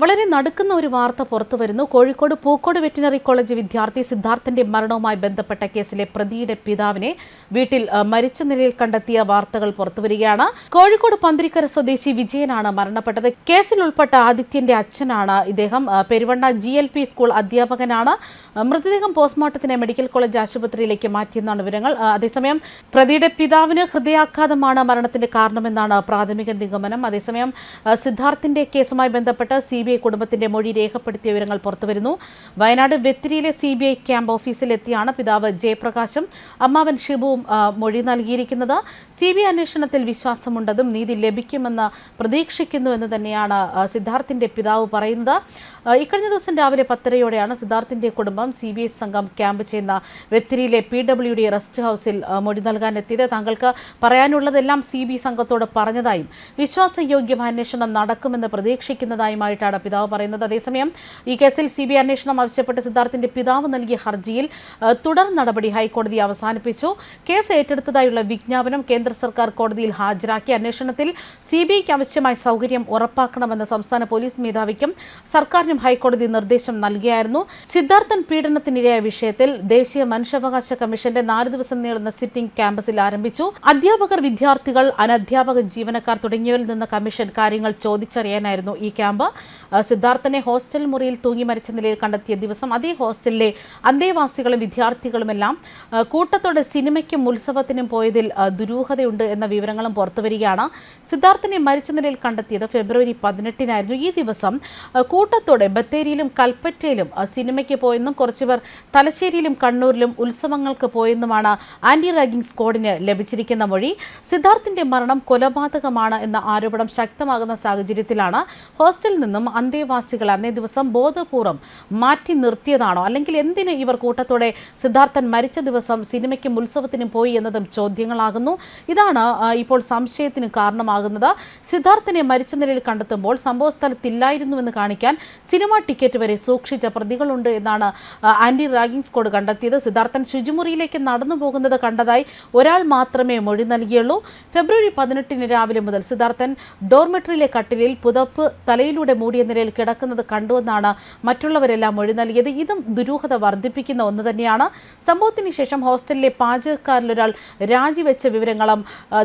വളരെ നടുക്കുന്ന ഒരു വാർത്ത പുറത്തു വരുന്നു. കോഴിക്കോട് പൂക്കോട് വെറ്റിനറി കോളേജ് വിദ്യാർത്ഥി സിദ്ധാർത്ഥന്റെ മരണവുമായി ബന്ധപ്പെട്ട കേസിലെ പ്രതിയുടെ പിതാവിനെ വീട്ടിൽ മരിച്ച നിലയിൽ കണ്ടെത്തിയ വാർത്തകൾ പുറത്തുവരികയാണ് കോഴിക്കോട് പന്തിരിക്കര സ്വദേശി വിജയനാണ് മരണപ്പെട്ടത്. കേസിൽ ഉൾപ്പെട്ട ആദിത്യന്റെ അച്ഛനാണ് ഇദ്ദേഹം. Peruvanna G L P school അധ്യാപകനാണ്. മൃതദേഹം പോസ്റ്റ്മോർട്ടത്തിന് മെഡിക്കൽ കോളേജ് ആശുപത്രിയിലേക്ക് മാറ്റിയെന്നാണ് വിവരങ്ങൾ. അതേസമയം പ്രതിയുടെ പിതാവിന് ഹൃദയാഘാതമാണ് മരണത്തിന്റെ കാരണമെന്നാണ് പ്രാഥമിക നിഗമനം. അതേസമയം സിദ്ധാർത്ഥിന്റെ കേസുമായി ബന്ധപ്പെട്ട് സി ഐ കുടുംബത്തിന്റെ മൊഴി രേഖപ്പെടുത്തിയ വിവരങ്ങൾ പുറത്തുവരുന്നു. വയനാട് വെത്തിരിയിലെ സി ബി ഐ ക്യാമ്പ് ഓഫീസിലെത്തിയാണ് പിതാവ് ജയപ്രകാശും അമ്മാവൻ ഷിബുവും മൊഴി നൽകിയിരിക്കുന്നത്. സി ബി ഐ അന്വേഷണത്തിൽ വിശ്വാസമുണ്ടെന്നും നീതി ലഭിക്കുമെന്ന് പ്രതീക്ഷിക്കുന്നുവെന്ന് തന്നെയാണ് സിദ്ധാർത്ഥിന്റെ പിതാവ് പറയുന്നത്. ഇക്കഴിഞ്ഞ ദിവസം രാവിലെ പത്തരയോടെയാണ് സിദ്ധാർത്ഥിന്റെ കുടുംബം സി ബി ഐ സംഘം ക്യാമ്പ് ചെയ്യുന്ന വെത്തിരിയിലെ പി ഡബ്ല്യു ഡി റെസ്റ്റ് ഹൗസിൽ മൊഴി നൽകാനെത്തിയത്. താങ്കൾക്ക് പറയാനുള്ളതെല്ലാം സി ബി സംഘത്തോട് പറഞ്ഞതായും വിശ്വാസയോഗ്യമായ അന്വേഷണം നടക്കുമെന്ന് പ്രതീക്ഷിക്കുന്നതായുമായിട്ടാണ് പിതാവ് പറയുന്നത്. അതേസമയം ഈ കേസിൽ സി ബി അന്വേഷണം ആവശ്യപ്പെട്ട് സിദ്ധാർത്ഥിന്റെ പിതാവ് നൽകിയ ഹർജിയിൽ തുടർ നടപടി ഹൈക്കോടതി അവസാനിപ്പിച്ചു. കേസ് ഏറ്റെടുത്തതായുള്ള വിജ്ഞാപനം കേന്ദ്ര സർക്കാർ കോടതിയിൽ ഹാജരാക്കി. അന്വേഷണത്തിൽ സി ബി ഐക്ക് ആവശ്യമായ സൗകര്യം ഉറപ്പാക്കണമെന്ന് സംസ്ഥാന പോലീസ് മേധാവിക്കും സർക്കാരിനും ഹൈക്കോടതി നിർദ്ദേശം നൽകിയായിരുന്നു. സിദ്ധാർത്ഥൻ പീഡനത്തിനിരയായ വിഷയത്തിൽ ദേശീയ മനുഷ്യാവകാശ കമ്മീഷന്റെ നാല് ദിവസം നീളുന്ന സിറ്റിംഗ് ക്യാമ്പസിൽ ആരംഭിച്ചു. അധ്യാപകർ വിദ്യാർത്ഥികൾ അനധ്യാപക ജീവനക്കാർ തുടങ്ങിയവരിൽ നിന്ന് കമ്മീഷൻ കാര്യങ്ങൾ ചോദിച്ചറിയാനായിരുന്നു ഈ ക്യാമ്പ്. സിദ്ധാർത്ഥനെ ഹോസ്റ്റൽ മുറിയിൽ തൂങ്ങി മരിച്ച നിലയിൽ കണ്ടെത്തിയ ദിവസം അതേ ഹോസ്റ്റലിലെ അന്തേവാസികളും വിദ്യാർത്ഥികളുമെല്ലാം കൂട്ടത്തോടെ സിനിമയ്ക്കും ഉത്സവത്തിനും പോയതിൽ ദുരൂഹതയുണ്ട് എന്ന വിവരങ്ങളും പുറത്തുവരികയാണ് സിദ്ധാർത്ഥനെ മരിച്ച നിലയിൽ കണ്ടെത്തിയത് ഫെബ്രുവരി പതിനെട്ടിനായിരുന്നു. ഈ ദിവസം കൂട്ടത്തോടെ ബത്തേരിയിലും കൽപ്പറ്റയിലും സിനിമയ്ക്ക് പോയെന്നും കുറച്ചുപേർ തലശ്ശേരിയിലും കണ്ണൂരിലും ഉത്സവങ്ങൾക്ക് പോയെന്നുമാണ് ആന്റി റാഗിംഗ് സ്ക്വാഡിന് ലഭിച്ചിരിക്കുന്ന മൊഴി. സിദ്ധാർത്ഥിന്റെ മരണം കൊലപാതകമാണ് എന്ന ആരോപണം ശക്തമാകുന്ന സാഹചര്യത്തിലാണ് ഹോസ്റ്റലിൽ നിന്നും അന്തേവാസികളെ അന്നേ ദിവസം ബോധപൂർവം മാറ്റി നിർത്തിയതാണോ? അല്ലെങ്കിൽ എന്തിന് ഇവർ കൂട്ടത്തോടെ സിദ്ധാർത്ഥൻ മരിച്ച ദിവസം സിനിമയ്ക്കും ഉത്സവത്തിനും പോയി എന്നതും ചോദ്യങ്ങളാകുന്നു. ഇതാണ് ഇപ്പോൾ സംശയത്തിന് കാരണമാകുന്നത്. സിദ്ധാർത്ഥനെ മരിച്ച നിലയിൽ കണ്ടെത്തുമ്പോൾ സംഭവ സ്ഥലത്തില്ലായിരുന്നുവെന്ന് കാണിക്കാൻ സിനിമാ ടിക്കറ്റ് വരെ സൂക്ഷിച്ച പ്രതികളുണ്ട് എന്നാണ് ആന്റി റാഗിംഗ് സ്ക്വാഡ് കണ്ടെത്തിയത്. സിദ്ധാർത്ഥൻ ശുചിമുറിയിലേക്ക് നടന്നു പോകുന്നത് കണ്ടതായി ഒരാൾ മാത്രമേ മൊഴി നൽകിയുള്ളൂ. ഫെബ്രുവരി പതിനെട്ടിന് രാവിലെ മുതൽ സിദ്ധാർത്ഥൻ ഡോർമെട്രിയിലെ കട്ടിലിൽ പുതപ്പ് തലയിലൂടെ മൂടിയ നിലയിൽ കിടക്കുന്നത് കണ്ടുവെന്നാണ് മറ്റുള്ളവരെല്ലാം മൊഴി നൽകിയത്. ഇതും ദുരൂഹത വർദ്ധിപ്പിക്കുന്ന ഒന്ന് തന്നെയാണ്. സംഭവത്തിന് ശേഷം ഹോസ്റ്റലിലെ പാചകക്കാരിലൊരാൾ രാജിവെച്ച വിവരങ്ങളും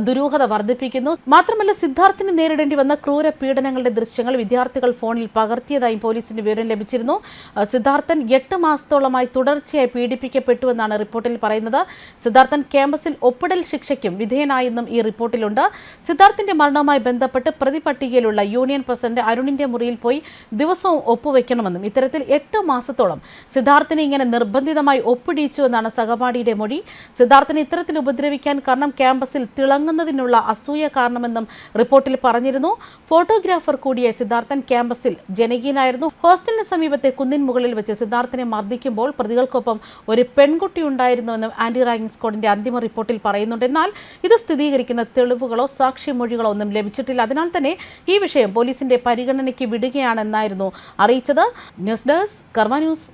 ദുരൂഹത വർദ്ധിപ്പിക്കുന്നു. മാത്രമല്ല സിദ്ധാർത്ഥിന് നേരിടേണ്ടി വന്ന ക്രൂര പീഡനങ്ങളുടെ ദൃശ്യങ്ങൾ വിദ്യാർത്ഥികൾ ഫോണിൽ പകർത്തിയതായും പോലീസിന് വിവരം ലഭിച്ചിരുന്നു. സിദ്ധാർത്ഥൻ എട്ട് മാസത്തോളമായി തുടർച്ചയായി പീഡിപ്പിക്കപ്പെട്ടുവെന്നാണ് റിപ്പോർട്ടിൽ പറയുന്നത്. സിദ്ധാർത്ഥൻ ക്യാമ്പസിൽ ഒപ്പിടൽ ശിക്ഷയ്ക്കും വിധേയനായെന്നും ഈ റിപ്പോർട്ടിലുണ്ട്. സിദ്ധാർത്ഥിന്റെ മരണവുമായി ബന്ധപ്പെട്ട് പ്രതിപട്ടികയിലുള്ള യൂണിയൻ പ്രസിഡന്റ് അരുണിന്റെ മുറിയിൽ പോയി ദിവസവും ഒപ്പുവെക്കണമെന്നും ഇത്തരത്തിൽ എട്ട് മാസത്തോളം സിദ്ധാർത്ഥിനെ ഇങ്ങനെ നിർബന്ധിതമായി ഒപ്പിടിയിച്ചു എന്നാണ് സഹപാഠിയുടെ മൊഴി. സിദ്ധാർത്ഥിനെ ഇത്തരത്തിൽ ഉപദ്രവിക്കാൻ കാരണം ക്യാമ്പസിൽ തിളങ്ങുന്നതിനുള്ള അസൂയ കാരണമെന്നും റിപ്പോർട്ടിൽ പറഞ്ഞിരുന്നു. ഫോട്ടോഗ്രാഫർ കൂടിയ സിദ്ധാർത്ഥൻ ക്യാമ്പസിൽ ജനകീയനായിരുന്നു. ഹോസ്റ്റലിന് സമീപത്തെ കുന്നിൻ മുകളിൽ വെച്ച് സിദ്ധാർത്ഥിനെ മർദ്ദിക്കുമ്പോൾ പ്രതികൾക്കൊപ്പം ഒരു പെൺകുട്ടി ഉണ്ടായിരുന്നുവെന്നും ആന്റി റാങ്കിംഗ് സ്ക്വാഡിന്റെ അന്തിമ റിപ്പോർട്ടിൽ പറയുന്നുണ്ട്. എന്നാൽ ഇത് സ്ഥിരീകരിക്കുന്ന തെളിവുകളോ സാക്ഷിമൊഴികളോ ഒന്നും ലഭിച്ചിട്ടില്ല. അതിനാൽ തന്നെ ഈ വിഷയം പോലീസിന്റെ പരിഗണനയ്ക്ക് വിടുകയാണെന്നായിരുന്നു അറിയിച്ചത്. News desk Karma news.